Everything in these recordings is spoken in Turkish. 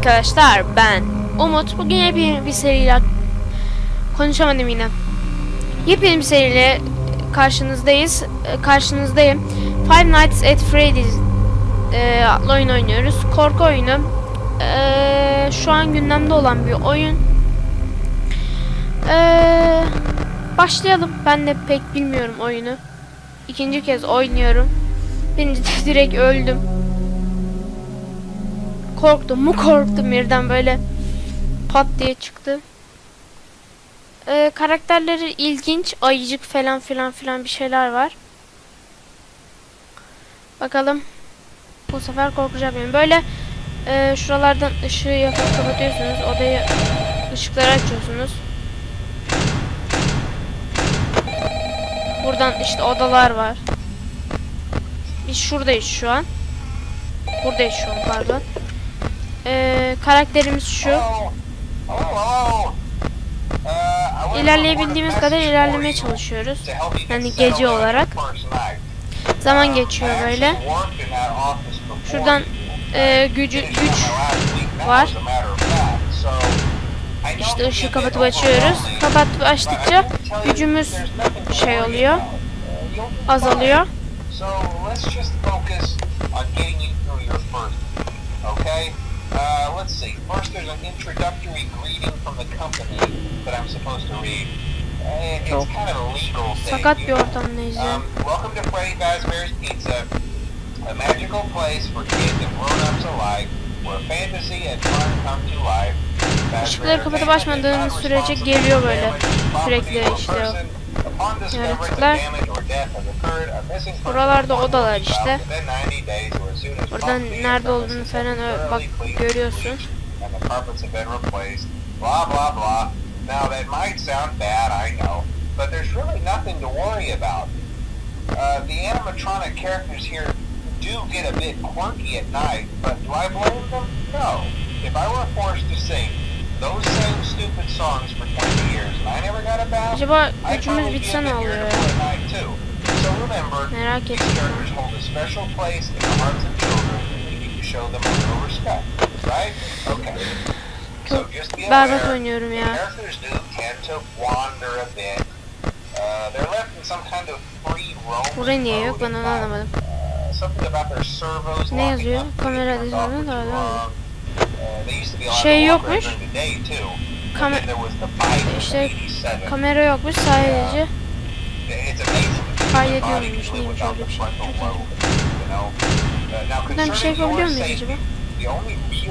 arkadaşlar ben Umut. Bugün yepyeni bir seriyle konuşamadım yine. Yepyeni bir seriyle karşınızdayız. e, Karşınızdayım. Five Nights at Freddy's e, adlı oyun oynuyoruz. Korku oyunu. E, şu an gündemde olan bir oyun. E, başlayalım. Ben de pek bilmiyorum oyunu. İkinci kez oynuyorum. Birinci direkt öldüm korktum mu korktum birden böyle pat diye çıktı. Ee, karakterleri ilginç, ayıcık falan filan filan bir şeyler var. Bakalım bu sefer korkacak mıyım? Böyle e, şuralardan ışığı yakıp kapatıyorsunuz. Odayı ışıkları açıyorsunuz. Buradan işte odalar var. Biz şuradayız şu an. Buradayız şu an pardon. Ee, karakterimiz şu. İlerleyebildiğimiz kadar ilerlemeye çalışıyoruz. Yani gece olarak. Zaman geçiyor böyle. Şuradan e, gücü güç var. İşte ışığı kapatıp açıyoruz. Kapatıp açtıkça gücümüz şey oluyor. Azalıyor. So let's just focus on getting you through your first. Okay? Uh, let's see. First, there's an introductory greeting from the company that I'm supposed to read. Uh, It's Çok kind of a legal thing. Sakat bir ortamdayız ya. Um, welcome to Freddy Fazbear's Pizza, a magical place for kids and grown-ups alike, where fantasy and fun come to life. Işıkları kapatıp açmadığınız sürece geliyor böyle. Sürekli işte o person. Buralarda odalar işte. within 90 days or as soon as Buradan nerede olduğunu falan bak görüyorsun. Now that might sound bad, I know, but there's really nothing to worry about. Uh, the animatronic characters here do get a bit quirky at night, but do I blame them? No. If I were forced to sing those same stupid songs for 20 years and I never got a bath, Acaba gücümüz bitse ne oluyor irritable ya? at night too. So remember, Merak ettim. characters hold a special place in the hearts of children you need to show them little respect, right? Okay. So Çok just be berbat aware, oynuyorum ya. characters do tend to wander a bit. Uh, they're left in some kind of free roam Buraya niye yok ben onu anlamadım. Uh, something about their servos Ne yazıyor? Kamera dizimi de. Uh, Şey yokmuş. during the day, too. And Kame- then there was the fight in İşte 87. kamera yokmuş sadece. It's amazing that the Kaydediyor human body muymuş, can live neymiş öyle bir şey. Buradan bir şey yapabiliyor muyuz acaba? Yapamıyoruz.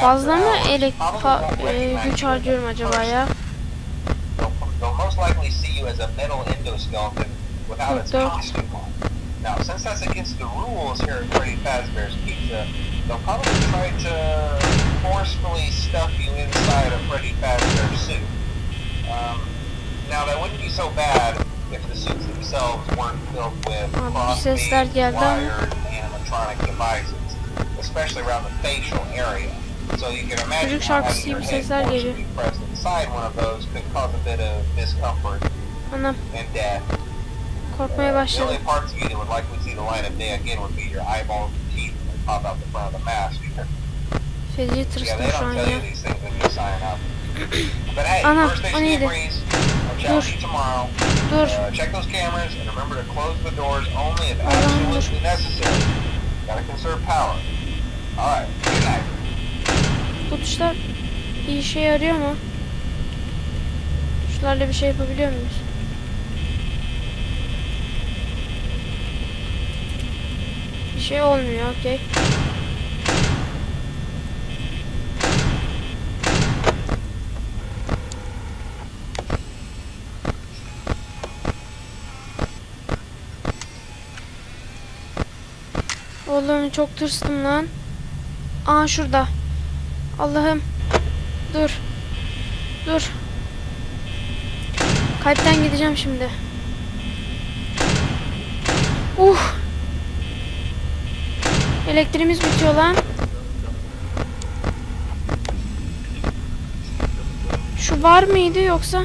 Fazla mı elek won't e, güç harcıyorum acaba ya? They'll, most likely see you as a metal endoskeleton without its Yok, yok. costume on. Now, since that's against the rules here at Freddy Fazbear's Pizza, they'll probably try to forcefully stuff you inside a Freddy Fazbear suit. Um, now, that wouldn't be so bad if the suits themselves weren't filled with cross-made, sesler geldi ama. wired animatronic devices, especially around the facial area. So you can imagine how having your head sesler geliyor. forcibly pressed inside one of those could cause a bit of discomfort and death. Korkmaya başladım. Feci tırstım şu an ya. Ana, o neydi? Dur. Dur. Uh, check those cameras and remember to close the doors only if Allah'ım dur. Bu tuşlar bir işe yarıyor mu? Tuşlarla bir şey yapabiliyor muyuz? Bir şey olmuyor okey. Oğlum çok tırstım lan. Aa şurada. Allah'ım. Dur. Dur. Kalpten gideceğim şimdi. Uh. Elektriğimiz bitiyor lan. Şu var mıydı yoksa?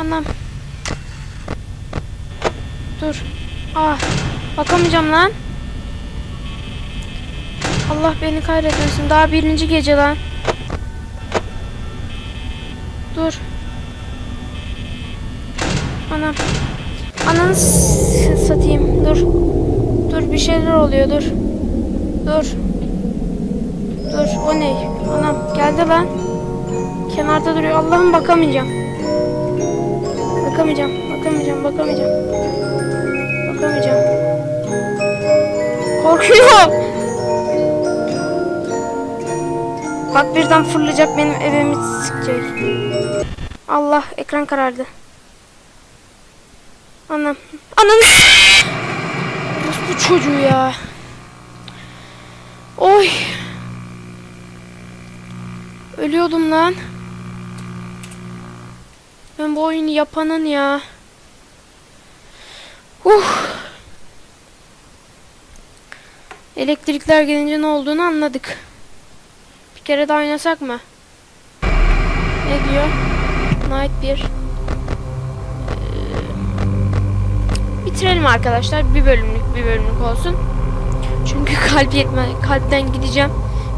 Anam. Dur. Ah. Bakamayacağım lan. Allah beni kahretmesin. Daha birinci gece lan. Dur. Anam. Ananı satayım. Dur. Bir şeyler oluyor dur. Dur. Dur o ne? Anam geldi lan. Kenarda duruyor. Allah'ım bakamayacağım. Bakamayacağım. Bakamayacağım. Bakamayacağım. Bakamayacağım. Korkuyorum. Bak birden fırlayacak benim evimi sıkacak. Allah ekran karardı. Anam. Ananı bu çocuğu ya. Oy. Ölüyordum lan. Ben bu oyunu yapanın ya. Uh. Elektrikler gelince ne olduğunu anladık. Bir kere daha oynasak mı? Ne diyor? Night 1. bitirelim arkadaşlar. Bir bölümlük bir bölümlük olsun. Çünkü kalp yetme, kalpten gideceğim.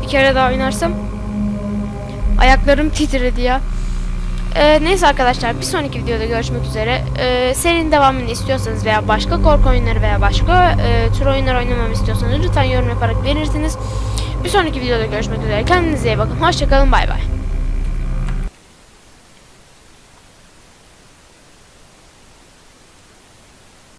Bir kere daha oynarsam. Ayaklarım titredi ya. Ee, neyse arkadaşlar bir sonraki videoda görüşmek üzere. Ee, serinin devamını istiyorsanız veya başka korku oyunları veya başka e, tür oyunlar oynamamı istiyorsanız lütfen yorum yaparak verirsiniz. Bir sonraki videoda görüşmek üzere. Kendinize iyi bakın. Hoşçakalın. Bay bay.